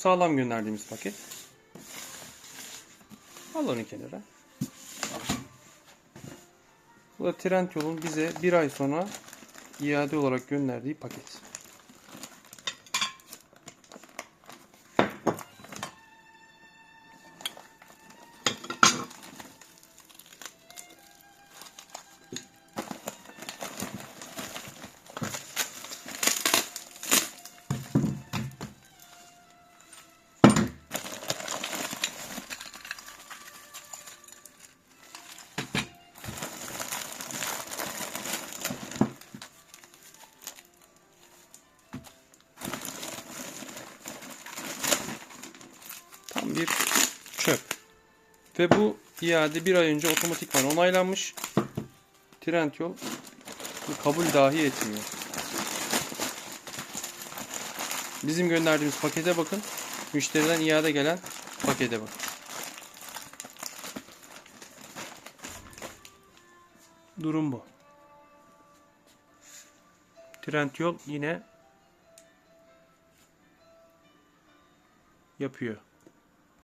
sağlam gönderdiğimiz paket. Al onu kenara. Bu da Trendyol'un bize bir ay sonra iade olarak gönderdiği paket. Bir çöp. Ve bu iade bir ay önce otomatikman onaylanmış. Trendyol bu kabul dahi etmiyor. Bizim gönderdiğimiz pakete bakın. Müşteriden iade gelen pakete bakın. Durum bu. Trendyol yine yapıyor.